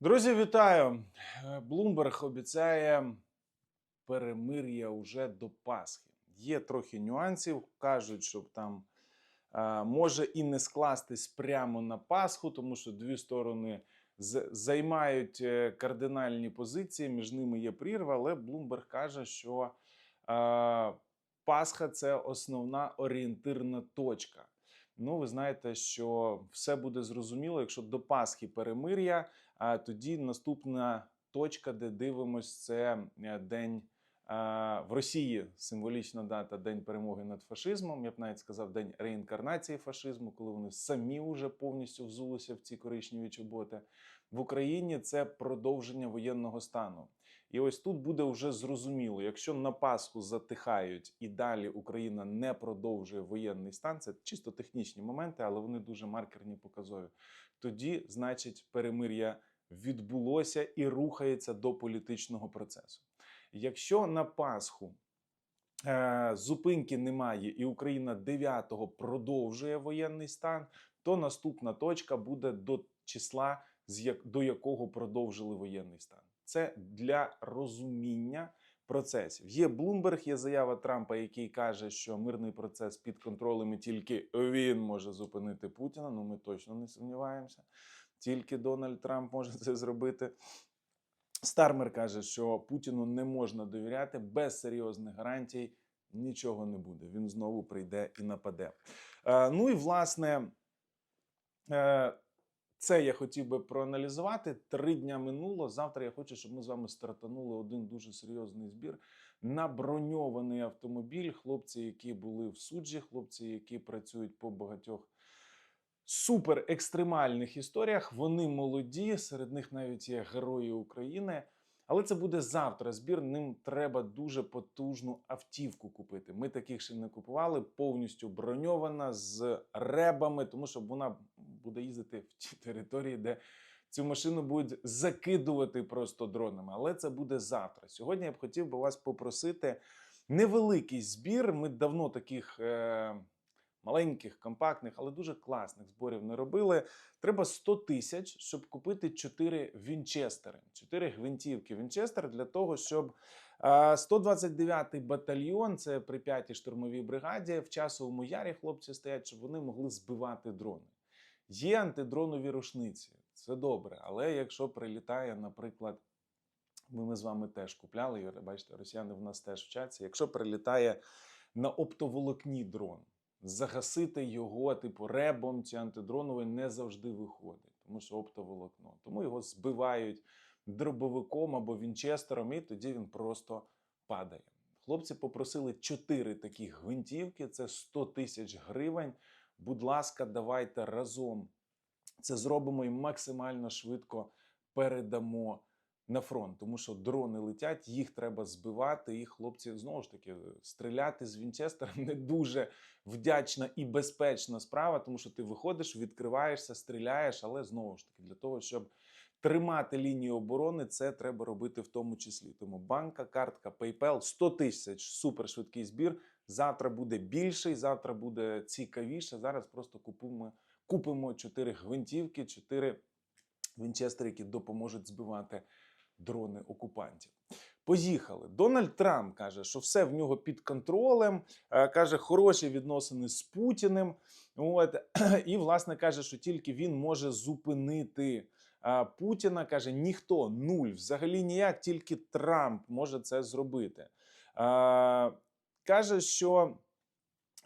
Друзі, вітаю! Блумберг обіцяє перемир'я уже до Пасхи. Є трохи нюансів. Кажуть, що там е, може і не скластись прямо на Пасху, тому що дві сторони займають е, кардинальні позиції. Між ними є прірва, але Блумберг каже, що е, Пасха це основна орієнтирна точка. Ну, ви знаєте, що все буде зрозуміло, якщо до Пасхи перемир'я. А тоді наступна точка, де дивимось, це е, день в Росії символічна дата День перемоги над фашизмом. Я б навіть сказав День реінкарнації фашизму, коли вони самі вже повністю взулися в ці коричневі чоботи. В Україні це продовження воєнного стану. І ось тут буде вже зрозуміло, якщо на Пасху затихають і далі Україна не продовжує воєнний стан, це чисто технічні моменти, але вони дуже маркерні показові. Тоді, значить, перемир'я відбулося і рухається до політичного процесу. Якщо на Пасху е, зупинки немає, і Україна 9-го продовжує воєнний стан, то наступна точка буде до числа, до якого продовжили воєнний стан. Це для розуміння процесів. Є Блумберг, є заява Трампа, який каже, що мирний процес під контролем і тільки він може зупинити Путіна. Ну ми точно не сумніваємося. Тільки Дональд Трамп може це зробити. Стармер каже, що Путіну не можна довіряти без серйозних гарантій. Нічого не буде. Він знову прийде і нападе. Е, ну і власне, е, це я хотів би проаналізувати. Три дня минуло. Завтра я хочу, щоб ми з вами стартанули один дуже серйозний збір на броньований автомобіль. Хлопці, які були в суджі, хлопці, які працюють по багатьох супер екстремальних історіях. Вони молоді, серед них навіть є герої України. Але це буде завтра. Збір ним треба дуже потужну автівку купити. Ми таких ще не купували, повністю броньована з ребами, тому що вона буде їздити в ті території, де цю машину будуть закидувати просто дронами. Але це буде завтра. Сьогодні я б хотів би вас попросити невеликий збір. Ми давно таких. Е- Маленьких, компактних, але дуже класних зборів не робили. Треба 100 тисяч, щоб купити 4 вінчестери, 4 гвинтівки Вінчестер для того, щоб е, 129-й батальйон, це при 5-й штурмовій бригаді, в часовому ярі хлопці стоять, щоб вони могли збивати дрони. Є антидронові рушниці, це добре. Але якщо прилітає, наприклад, ми, ми з вами теж купляли, бачите, росіяни в нас теж вчаться. Якщо прилітає на оптоволокні дрон, загасити його, типу, ребом чи антидроновий не завжди виходить, тому що оптоволокно. Тому його збивають дробовиком або вінчестером, і тоді він просто падає. Хлопці попросили 4 такі гвинтівки, це 100 тисяч гривень. Будь ласка, давайте разом це зробимо і максимально швидко передамо на фронт, тому що дрони летять, їх треба збивати. І хлопці знову ж таки стріляти з Вінчестера не дуже вдячна і безпечна справа, тому що ти виходиш, відкриваєшся, стріляєш, але знову ж таки для того, щоб тримати лінію оборони, це треба робити в тому числі. Тому банка, картка, PayPal, 100 тисяч супершвидкий збір. Завтра буде більший, завтра буде цікавіше. Зараз просто купуємо купимо 4 гвинтівки, 4 вінчестери, які допоможуть збивати дрони окупантів. Поїхали. Дональд Трамп каже, що все в нього під контролем. е, Каже, хороші відносини з Путіним. От і власне каже, що тільки він може зупинити е, Путіна. каже, ніхто нуль, взагалі ніяк, тільки Трамп може це зробити. Е, Каже, що.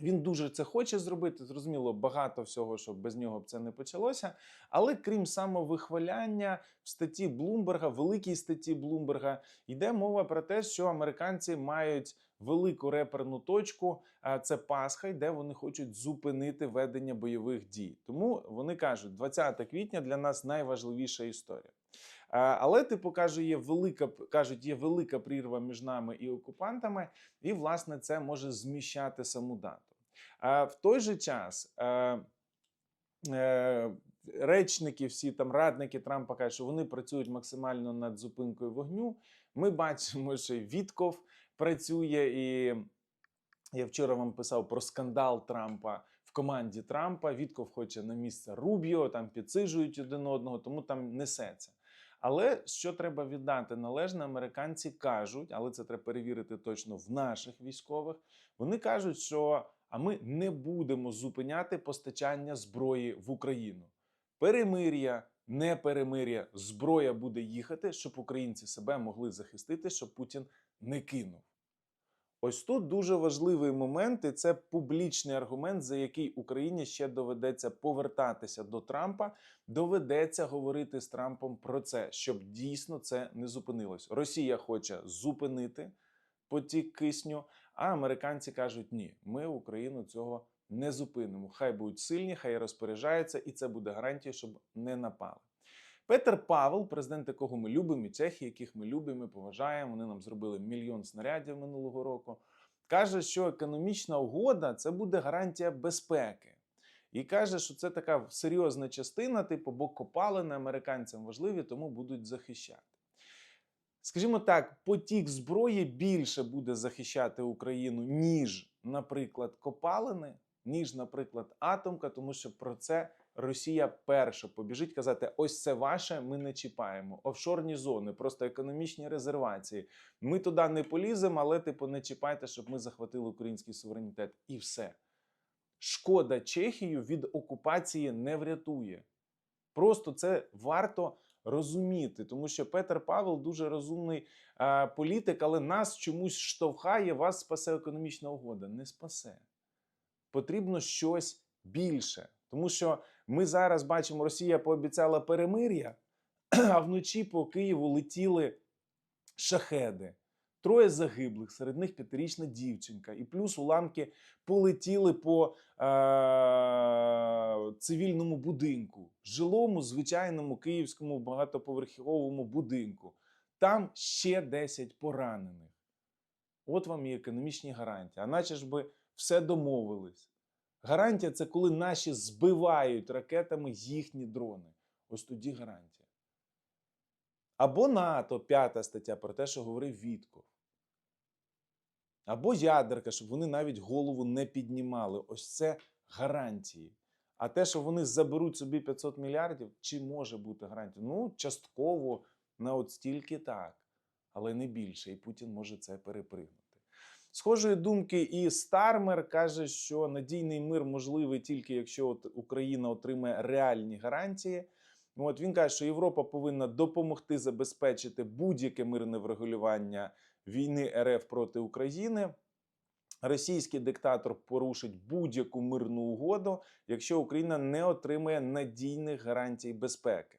Він дуже це хоче зробити. Зрозуміло, багато всього, щоб без нього б це не почалося. Але крім самовихваляння, в статті Блумберга, великій статті Блумберга, йде мова про те, що американці мають велику реперну точку. Це Пасха, де вони хочуть зупинити ведення бойових дій. Тому вони кажуть, 20 квітня для нас найважливіша історія. Але, типу, каже, є велика кажуть, є велика прірва між нами і окупантами, і власне це може зміщати саму дату. А в той же час. е, Речники, всі там радники Трампа кажуть, що вони працюють максимально над зупинкою вогню. Ми бачимо, що Вітков працює, і я вчора вам писав про скандал Трампа в команді Трампа. Вітков хоче на місце Рубіо, там підсижують один одного, тому там несеться. Але що треба віддати належне, американці кажуть, але це треба перевірити точно в наших військових. Вони кажуть, що а ми не будемо зупиняти постачання зброї в Україну. Перемир'я, не перемир'я, зброя буде їхати, щоб українці себе могли захистити, щоб Путін не кинув. Ось тут дуже важливий момент, і це публічний аргумент, за який Україні ще доведеться повертатися до Трампа. Доведеться говорити з Трампом про це, щоб дійсно це не зупинилось. Росія хоче зупинити потік кисню, а американці кажуть: ні, ми Україну цього не зупинимо. Хай будуть сильні, хай розпоряджаються, і це буде гарантією, щоб не напали. Петер Павел, президент якого ми любимо, і цехи, яких ми любимо і поважаємо. Вони нам зробили мільйон снарядів минулого року. Каже, що економічна угода це буде гарантія безпеки. І каже, що це така серйозна частина, типу, бо копалини американцям важливі, тому будуть захищати. Скажімо так, потік зброї більше буде захищати Україну, ніж, наприклад, копалини, ніж, наприклад, атомка, тому що про це Росія перша побіжить казати: ось це ваше, ми не чіпаємо. Офшорні зони, просто економічні резервації. Ми туди не поліземо, але типу не чіпайте, щоб ми захватили український суверенітет. І все. Шкода Чехію від окупації не врятує. Просто це варто розуміти, тому що Петер Павел дуже розумний е, політик, але нас чомусь штовхає, вас спасе економічна угода. Не спасе. Потрібно щось більше. Тому що ми зараз бачимо, Росія пообіцяла перемир'я, а вночі по Києву летіли шахеди. Троє загиблих, серед них п'ятирічна дівчинка, і плюс уламки полетіли по е- цивільному будинку, жилому, звичайному київському багатоповерховому будинку. Там ще 10 поранених. От вам і економічні гарантії. А наче ж би все домовились. Гарантія це коли наші збивають ракетами їхні дрони. Ось тоді гарантія. Або НАТО, п'ята стаття про те, що говорив Вітков. Або ядерка, щоб вони навіть голову не піднімали. Ось це гарантії. А те, що вони заберуть собі 500 мільярдів, чи може бути гарантією? Ну, частково на от стільки так, але не більше. І Путін може це перепригнути. Схожої думки, і Стармер каже, що надійний мир можливий тільки якщо от Україна отримає реальні гарантії. От він каже, що Європа повинна допомогти забезпечити будь-яке мирне врегулювання війни РФ проти України. Російський диктатор порушить будь-яку мирну угоду, якщо Україна не отримає надійних гарантій безпеки.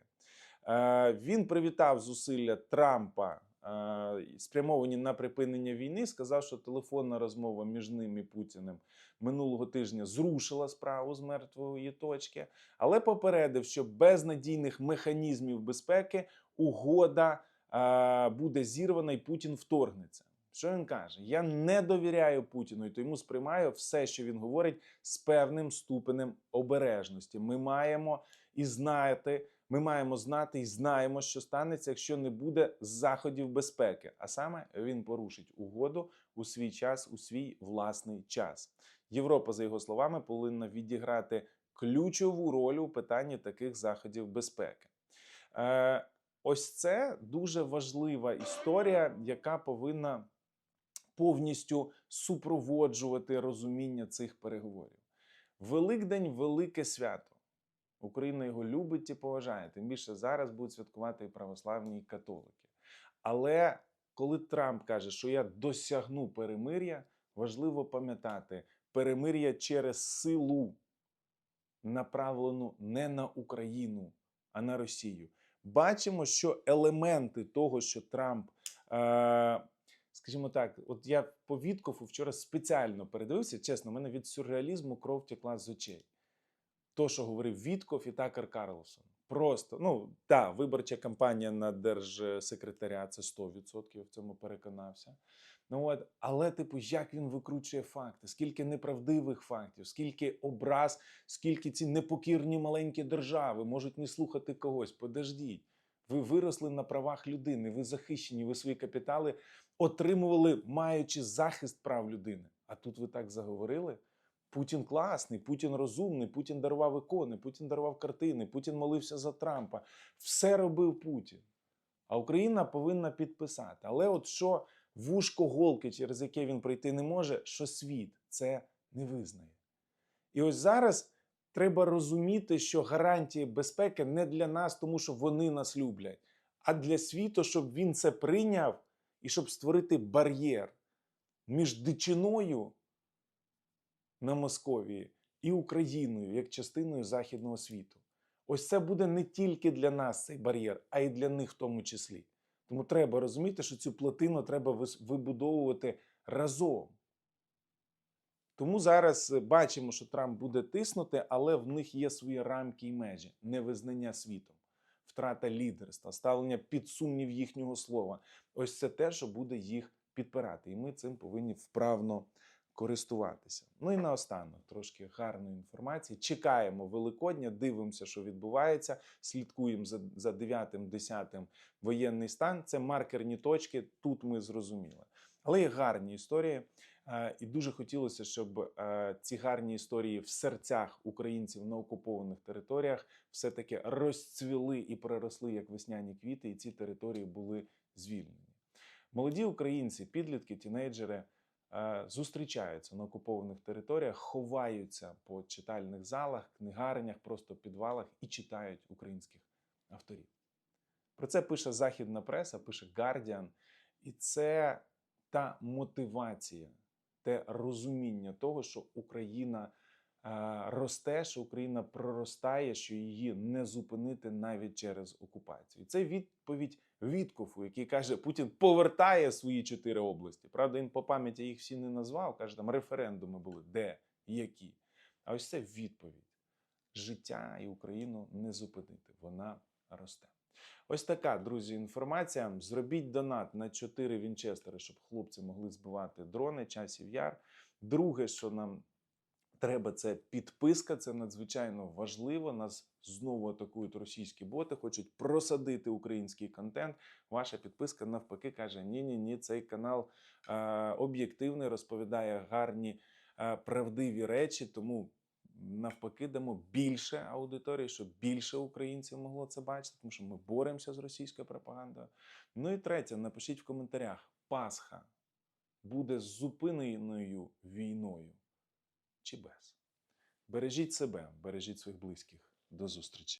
Е, Він привітав зусилля Трампа е, спрямовані на припинення війни, сказав, що телефонна розмова між ним і Путіним минулого тижня зрушила справу з мертвої точки, але попередив, що без надійних механізмів безпеки угода буде зірвана і Путін вторгнеться. Що він каже? Я не довіряю Путіну, і тому сприймаю все, що він говорить, з певним ступенем обережності. Ми маємо і знати, ми маємо знати і знаємо, що станеться, якщо не буде заходів безпеки. А саме він порушить угоду у свій час, у свій власний час. Європа, за його словами, повинна відіграти ключову роль у питанні таких заходів безпеки. Е, Ось це дуже важлива історія, яка повинна повністю супроводжувати розуміння цих переговорів. Великдень велике свято. Україна його любить і поважає. Тим більше зараз будуть святкувати і православні і католики. Але коли Трамп каже, що я досягну перемир'я, важливо пам'ятати перемир'я через силу, направлену не на Україну, а на Росію. Бачимо, що елементи того, що Трамп. Е- Скажімо так, от я по Віткову вчора спеціально передивився, чесно, мене від сюрреалізму кров текла з очей. То, що говорив Вітков і Такер Карлсон. Просто, ну, так, виборча кампанія на держсекретаря це 100%, в цьому переконався. Ну, от, але, типу, як він викручує факти, скільки неправдивих фактів, скільки образ, скільки ці непокірні маленькі держави можуть не слухати когось. Подождіть. Ви виросли на правах людини, ви захищені, ви свої капітали отримували, маючи захист прав людини. А тут ви так заговорили. Путін класний, Путін розумний, Путін дарував ікони, Путін дарував картини, Путін молився за Трампа. Все робив Путін. А Україна повинна підписати. Але от що вушко голки, через яке він пройти не може, що світ це не визнає. І ось зараз треба розуміти, що гарантії безпеки не для нас, тому що вони нас люблять, а для світу, щоб він це прийняв і щоб створити бар'єр між дичиною на Московії і Україною як частиною західного світу. Ось це буде не тільки для нас цей бар'єр, а й для них в тому числі. Тому треба розуміти, що цю плотину треба вибудовувати разом. Тому зараз е, бачимо, що Трамп буде тиснути, але в них є свої рамки і межі невизнання світом, втрата лідерства, ставлення під сумнів їхнього слова. Ось це те, що буде їх підпирати. І ми цим повинні вправно користуватися. Ну і наостанок трошки гарної інформації. Чекаємо Великодня, дивимося, що відбувається. Слідкуємо за, за 9-10 воєнний стан. Це маркерні точки. Тут ми зрозуміли. Але є гарні історії. Е, І дуже хотілося, щоб е, ці гарні історії в серцях українців на окупованих територіях все-таки розцвіли і проросли як весняні квіти, і ці території були звільнені. Молоді українці, підлітки, тінейджери зустрічаються на окупованих територіях, ховаються по читальних залах, книгарнях, просто підвалах і читають українських авторів. Про це пише західна преса, пише Guardian. І це та мотивація, те розуміння того, що Україна е, росте, що Україна проростає, що її не зупинити навіть через окупацію. Це відповідь Віткофу, який каже, Путін повертає свої чотири області. Правда, він по пам'яті їх всі не назвав. каже, там референдуми були, де, які. А ось це відповідь. Життя і Україну не зупинити. Вона росте. Ось така, друзі, інформація. Зробіть донат на 4 вінчестери, щоб хлопці могли збивати дрони часів яр. Друге, що нам треба, це підписка. Це надзвичайно важливо. Нас знову атакують російські боти, хочуть просадити український контент. Ваша підписка навпаки каже: ні, ні, ні, цей канал е, об'єктивний, розповідає гарні, е, правдиві речі. Тому навпаки дамо більше аудиторії, щоб більше українців могло це бачити, тому що ми боремося з російською пропагандою. Ну і третє, напишіть в коментарях: Пасха буде зупиненою війною чи без. Бережіть себе, бережіть своїх близьких. До зустрічі.